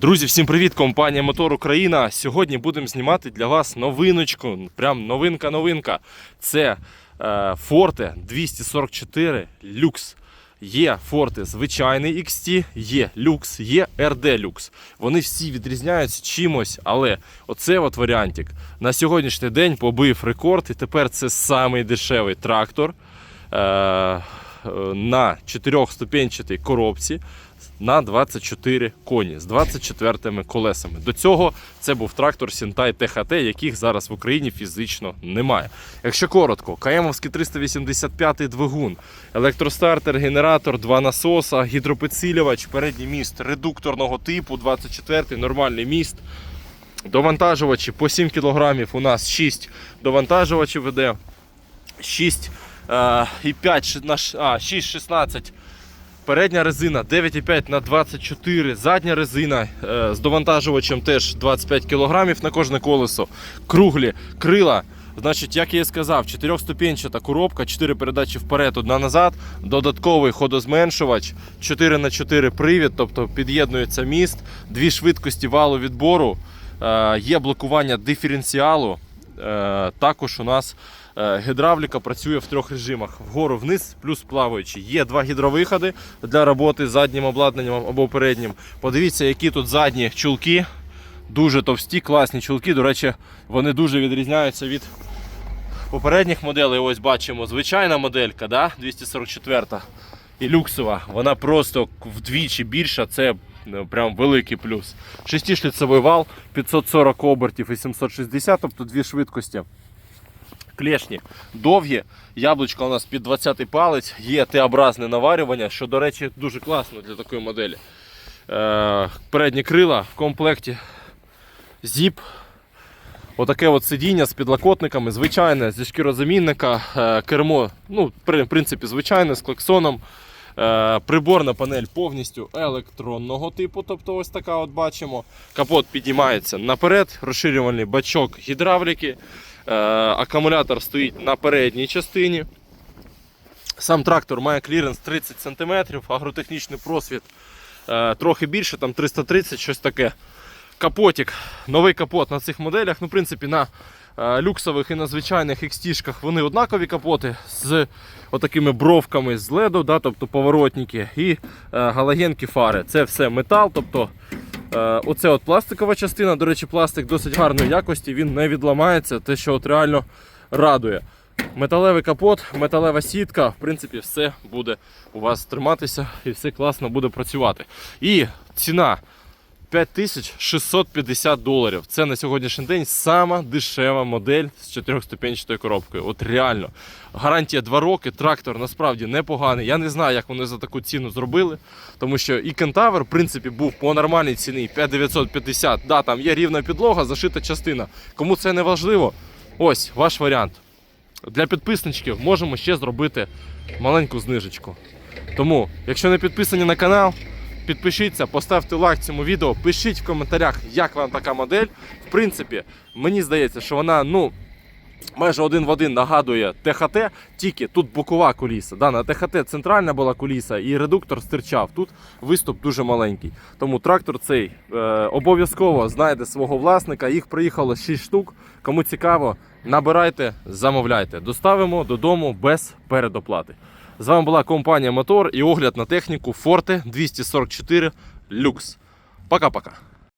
Друзі, всім привіт! Компанія Мотор Україна. Сьогодні будемо знімати для вас новиночку. Прям новинка-новинка. Це е, Forte 244 Lux. Є Forte звичайний XT, є Lux, є RD Lux. Вони всі відрізняються чимось, але оце от варіантик на сьогоднішній день побив рекорд, і тепер це самий дешевий трактор е, е, на 4-ступенчатій коробці на 24 коні з 24 колесами. До цього це був трактор Сінтай ТХТ, яких зараз в Україні фізично немає. Якщо коротко, КМовський 385 двигун, електростартер, генератор, два насоса, гідропідсилювач, передній міст редукторного типу, 24 нормальний міст. Довантажувачі по 7 кг у нас 6 довантажувачів веде. 6 е, і 5 на ш- а, 6-16 Передня резина 9,5 на 24, задня резина е, з довантажувачем теж 25 кг на кожне колесо. Круглі крила. Значить, як я і сказав, 4-ступенчата коробка, 4 передачі вперед, одна назад, додатковий ходозменшувач, 4 на 4 привід, тобто під'єднується міст, дві швидкості валу відбору, е, є блокування диференціалу. Е, також у нас е, гідравліка працює в трьох режимах: вгору вниз, плюс плаваючий. Є два гідровиходи для роботи заднім обладнанням або переднім. Подивіться, які тут задні чулки. Дуже товсті, класні чулки. До речі, вони дуже відрізняються від попередніх моделей. Ось бачимо звичайна моделька, да? 244 і люксова. Вона просто вдвічі більша. Це прям великий плюс. Шестишліцевий вал, 540 обертів і 760, тобто дві швидкості. Клешні довгі, яблучко у нас під 20 палець, є Т-образне наварювання, що, до речі, дуже класно для такої моделі. Е, передні крила в комплекті зіп. Отаке от сидіння з підлокотниками, звичайне, зі шкірозамінника, е, кермо, ну, в принципі, звичайне, з клаксоном. Е, приборна панель повністю електронного типу, тобто ось така от бачимо. Капот піднімається наперед, розширювальний бачок гідравліки. Е, акумулятор стоїть на передній частині. Сам трактор має кліренс 30 см, агротехнічний просвіт е, трохи більше, там 330, щось таке. Капотик, новий капот на цих моделях. Ну, в принципі, на люксових і на звичайних XT-шках вони однакові капоти з отакими бровками з леду, да, тобто поворотники, і е, галогенки фари. Це все метал. тобто Е, Оце от пластикова частина. До речі, пластик досить гарної якості, він не відламається, те, що от реально радує. Металевий капот, металева сітка, в принципі, все буде у вас триматися і все класно буде працювати. І ціна 5650 доларів. Це на сьогоднішній день сама дешева модель з 4-ступенчатою коробкою. От реально. Гарантія 2 роки, трактор насправді непоганий. Я не знаю, як вони за таку ціну зробили. Тому що і Кентавр, в принципі, був по нормальній ціні 5950. Да, там є рівна підлога, зашита частина. Кому це не важливо, ось ваш варіант. Для підписничків можемо ще зробити маленьку знижечку. Тому, якщо не підписані на канал, підпишіться, поставте лайк цьому відео, пишіть в коментарях, як вам така модель. В принципі, мені здається, що вона, ну. Майже один в один нагадує ТХТ, тільки тут бокова куліса. Да, на ТХТ центральна була куліса і редуктор стирчав. Тут виступ дуже маленький. Тому трактор цей е, обов'язково знайде свого власника. Їх приїхало 6 штук. Кому цікаво, набирайте, замовляйте. Доставимо додому без передоплати. З вами була компанія Мотор і огляд на техніку Forte 244 Lux. Пока-пока.